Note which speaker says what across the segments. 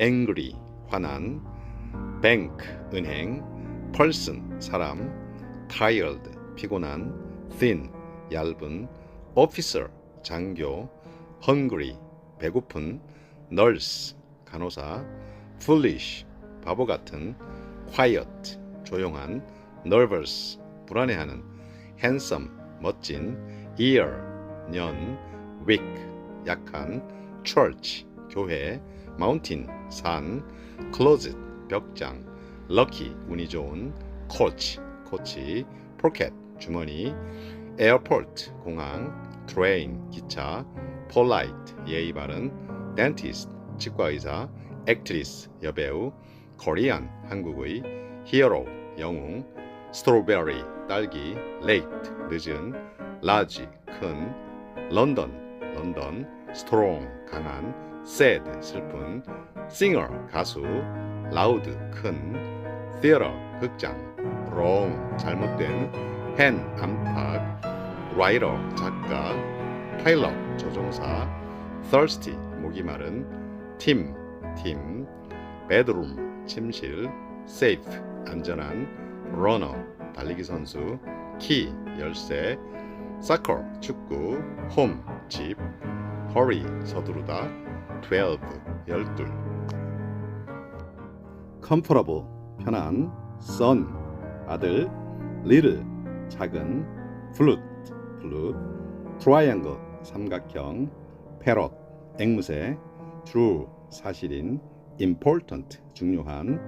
Speaker 1: angry 화난 bank 은행 person 사람 tired 피곤한 thin 얇은 officer 장교 hungry 배고픈 nurse 간호사 foolish 바보 같은 quiet 조용한 nervous 불안해하는 handsome 멋진 ear 년 weak 약한 church 교회 mountain 산 closet 벽장 lucky 운이 좋은 coach 코치 pocket 주머니 airport 공항 train 기차 polite 예의 바른 dentist 치과의사 actress 여배우 Korean 한국의 hero 영웅 strawberry 딸기 late 늦은 large 큰 런던 런던 strong 강한 sad 슬픈 singer 가수 loud 큰 theater 극장 wrong 잘못된 hen 암탉 writer 작가 pilot 조종사 thirsty 목이 마른 팀팀 bedroom 침실 safe 안전한 runner 달리기 선수 key 열쇠 soccer 축구 home 집 hurry 서두르다 12 열둘 comfortable 편한 son 아들 little 작은 flute flute triangle 삼각형 parrot 앵무새 true 사실인 important 중요한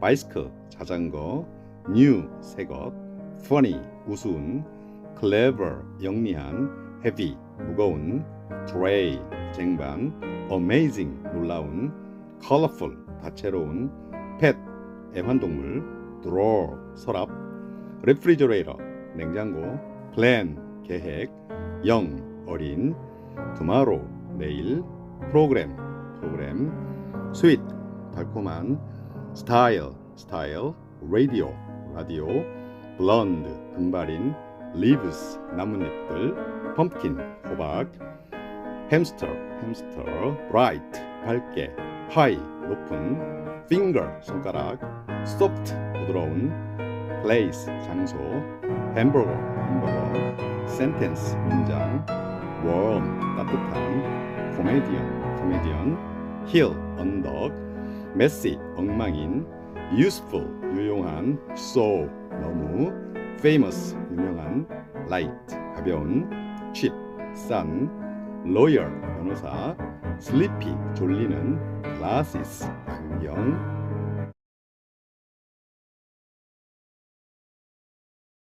Speaker 1: bicycle 자전거 new 새것 funny 우스운 clever 영리한 heavy 무거운 tray 쟁반 amazing 놀라운 colorful 다채로운 pet 애완동물 drawer 서랍 refrigerator 냉장고 plan 계획 young 어린 tomorrow 내일 program 프로그램 sweet 달콤한 style style radio 라디오 blonde 금발인 leaves 나뭇잎들 pumpkin 호박 hamster hamster bright 밝게 high 높은 finger 손가락 soft 부드러운 place 장소 hamburger 햄버거 sentence 문장 warm 따뜻한 comedian comedian hill 언덕 messy 엉망인 useful 유용한 so 너무 famous 유명한 light 가벼운 cheap 싼 lawyer 변호사 sleepy 졸리는 glasses 안경